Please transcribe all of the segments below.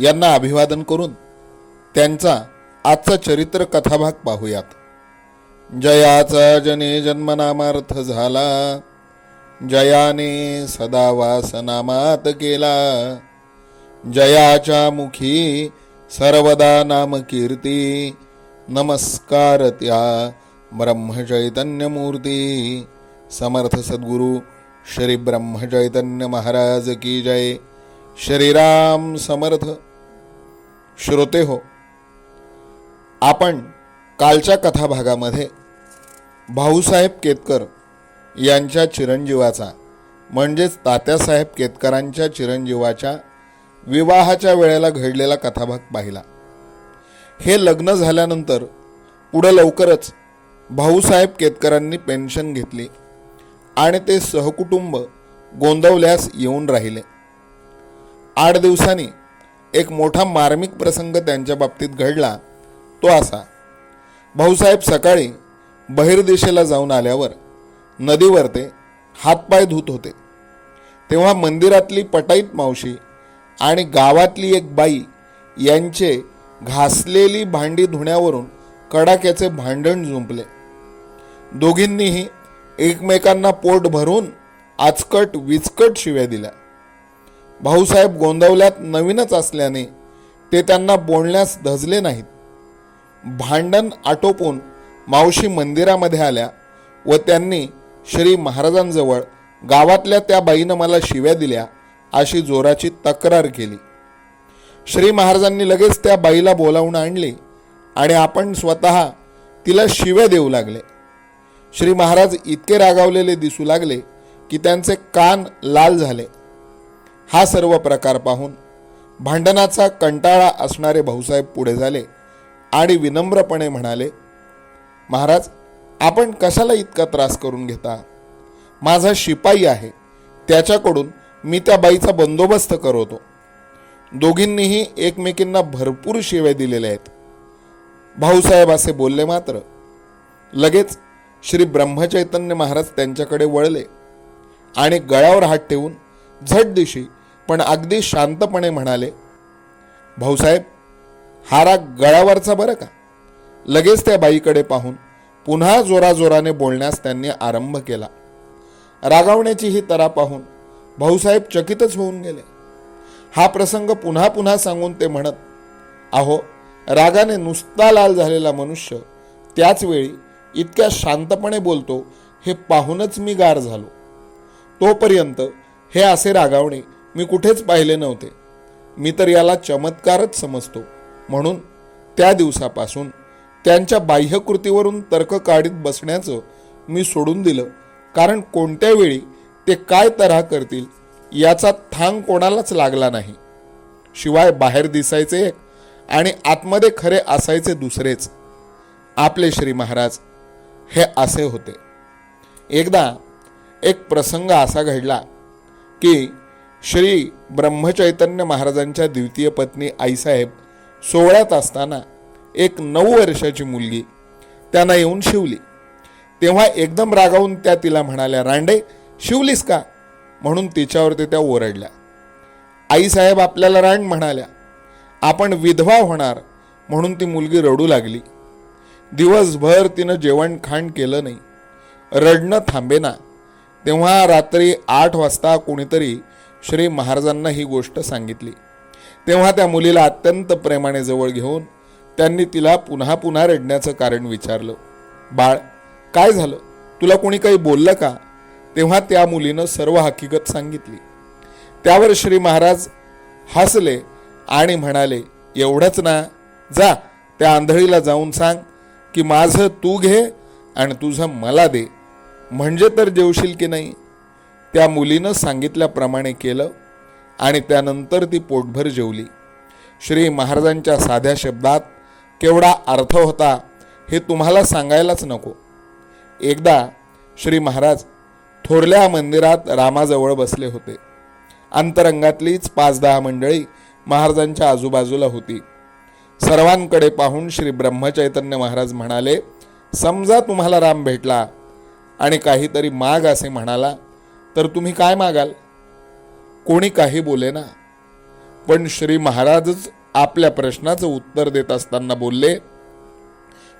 यांना अभिवादन करून त्यांचा आजचा चरित्र कथाभाग पाहूयात. जयाचा जने जन्मनामार्थ झाला जयाने सदा वासनामात केला. जयाच्या मुखी सर्वदा नाम कीर्ती नमस्कार त्या ब्रह्मचैतन्य मूर्ती समर्थ सद्गुरू श्री ब्रह्मचैतन्य महाराज की जय. श्रीराम समर्थ श्रोते हो आपण कालच्या कथाभागामध्ये भाऊसाहेब केतकर यांच्या चिरंजीवाचा म्हणजेच तात्यासाहेब केतकरांच्या चिरंजीवाच्या विवाहाच्या वेळेला घडलेला कथाभाग पाहिला. हे लग्न झाल्यानंतर पुढं लवकरच भाऊसाहेब केतकरांनी पेन्शन घेतली आणि ते सहकुटुंब गोंदवल्यास येऊन राहिले. आठ दिवसांनी एक मोठा मार्मिक प्रसंग त्यांच्या बाबतीत घडला तो असा. भाऊसाहेब सकाळी बहिर्दिशेला जाऊन आल्यावर नदीवर ते हातपाय धुत होते. तेव्हा मंदिरातली पटाईत मावशी आणि गावातली एक बाई यांचे घासलेली भांडी धुण्यावरून कडाक्याचे भांडण जुंपले. दोघींनीही एकमेकांना पोट भरून आचकट विचकट शिव्या दिल्या. भाऊसाहेब गोंदवल्यात नवीनच असल्याने ते त्यांना बोलण्यास धजले नाहीत. भांडण आटोपून मावशी मंदिरामध्ये आल्या व त्यांनी श्री महाराजांजवळ गावातल्या त्या बाईनं मला शिव्या दिल्या अशी जोराची तक्रार केली. श्री महाराजांनी लगेच त्या बाईला बोलावून आणले आणि आपण स्वतः तिला शिव्या देऊ लागले. श्री महाराज इतके रागावलेले दिसू लागले की त्यांचे कान लाल झाले. हा सर्व प्रकार पाहून भांडणाचा कंटाळा असणारे भाऊसाहेब पुढे झाले आणि विनम्रपणे म्हणाले महाराज आपण कशाला इतका त्रास करून घेता? माझा शिपाई आहे त्याच्याकडून मी त्या बाईचा बंदोबस्त करवतो दोघींनीही एकमेकींना भरपूर शिव्या दिलेल्या आहेत. भाऊसाहेब असे बोलले मात्र लगेच श्री ब्रह्मचैतन्य महाराज त्यांच्याकडे वळले आणि गळ्यावर हात ठेवून झट दिशी पण अगदी शांतपणे म्हणाले भाऊसाहेब हा राग गळावरचा बरं का? लगेच त्या बाईकडे पाहून पुन्हा जोराजोराने बोलण्यास त्यांनी आरंभ केला. रागावण्याची ही तरा पाहून भाऊसाहेब चकितच होऊन गेले. हा प्रसंग पुन्हा पुन्हा सांगून ते म्हणत अहो रागाने नुसता लाल झालेला मनुष्य त्याच वेळी इतक्या शांतपणे बोलतो हे पाहूनच मी गार झालो. तोपर्यंत हे असे रागावणे मी कुठेच पाहिले नव्हते. मी तर याला चमत्कारच समजतो. म्हणून त्या दिवसापासून त्यांच्या बाह्यकृतीवरून तर्क काढीत बसण्याचं मी सोडून दिलं. कारण कोणत्या वेळी ते काय तऱ्हा करतील याचा थांग कोणालाच लागला नाही. शिवाय बाहेर दिसायचे एक आणि आतमध्ये खरे असायचे दुसरेच. आपले श्री महाराज हे असे होते. एकदा एक प्रसंग असा घडला की श्री ब्रह्मचैतन्य महाराजांच्या द्वितीय पत्नी आईसाहेब सोहळ्यात असताना एक नऊ वर्षाची मुलगी त्यांना येऊन शिवली. तेव्हा एकदम रागावून त्या तिला म्हणाल्या रांडे शिवलीस का? म्हणून तिच्यावरती त्या ओरडल्या. आईसाहेब आपल्याला रांड म्हणाल्या आपण विधवा होणार म्हणून ती मुलगी रडू लागली. दिवसभर तिनं जेवण खाण केलं नाही. रडणं थांबेना. तेव्हा रात्री आठ वाजता कोणीतरी श्री महाराजांना ही गोष्ट सांगितली. तेव्हा त्या मुलीला अत्यंत प्रेमाने जवळ घेऊन त्यांनी तिला पुन्हा पुन्हा रडण्याचं कारण विचारलं. बाळ काय झालं? तुला कोणी काही बोललं का? तेव्हा त्या मुलीनं सर्व हकीकत सांगितली. त्यावर श्री महाराज हसले आणि म्हणाले एवढंच ना. जा त्या आंधळीला जाऊन सांग की माझं तू घे आणि तुझं मला दे. म्हणजे तर जेवशील की नाही? त्या मुलीनं सांगितल्याप्रमाणे केलं आणि त्यानंतर ती पोटभर जेवली. श्री महाराजांच्या साध्या शब्दात केवढा अर्थ होता हे तुम्हाला सांगायलाच नको. एकदा श्री महाराज थोरल्या मंदिरात रामाजवळ बसले होते. अंतरंगातलीच पाच दहा मंडळी महाराजांच्या आजूबाजूला होती. सर्वांकडे पाहून श्री ब्रह्मचैतन्य महाराज म्हणाले समजा तुम्हाला राम भेटला आणि काहीतरी माग असे म्हणाला तर तुम्ही काय मागाल? कोणी काही बोले ना. पण श्री महाराजच आपल्या प्रश्नाचं उत्तर देत असताना बोलले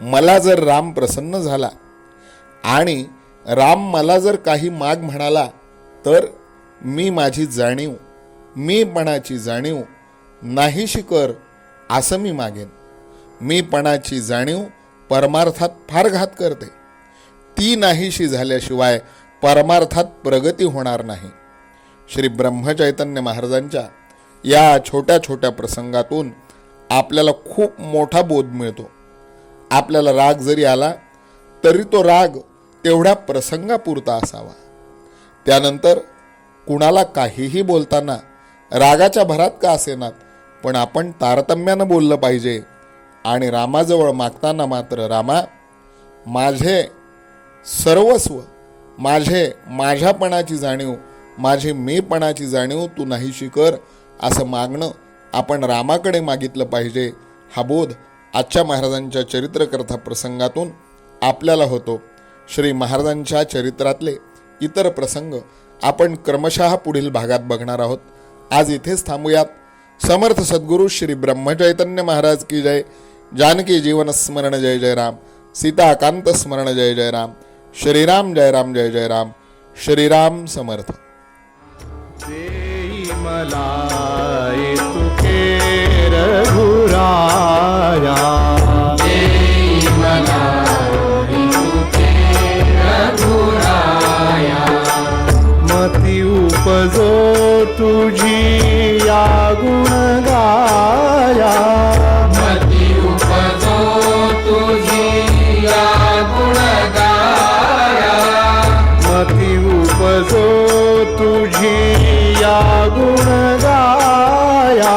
मला जर राम प्रसन्न झाला आणि राम मला जर काही माग म्हणाला तर मी माझी जाणीव मीपणाची जाणीव नाहीशी कर असं मी मागेन. मीपणाची जाणीव परमार्थात फार घात करते. ती नाहीशी झाल्याशिवाय परमार्थात प्रगती होणार नाही. श्री ब्रह्मचैतन्य महाराजांच्या या छोट्या छोट्या प्रसंगातून आपल्याला खूप मोठा बोध मिळतो. आपल्याला राग जरी आला तरी तो राग तेवढ्या प्रसंगापुरता असावा. त्यानंतर कुणाला काहीही बोलताना रागाच्या भरात का असेनात पण आपण तारतम्यानं बोललं पाहिजे आणि रामाजवळ मागताना मात्र रामा माझे सर्वस्व माझे माझ्यापणाची जाणीव माझी मेपणाची जाणीव तू नाहीशी कर असं मागणं आपण रामाकडे मागितलं पाहिजे. हा बोध आजच्या महाराजांच्या चरित्रकर्था प्रसंगातून आपल्याला होतो. श्री महाराजांच्या चरित्रातले इतर प्रसंग आपण क्रमशः पुढील भागात बघणार आहोत. आज इथेच थांबूयात. समर्थ सद्गुरू श्री ब्रह्मचैतन्य महाराज की जय. जानकी जीवन स्मरण जय जय राम. सीताकांत स्मरण जय जय राम. श्रीराम जय राम जय जय राम. श्रीराम समर्थ. देई मती उपजो तुझी या गुण तुझी या गुण गुणगाया.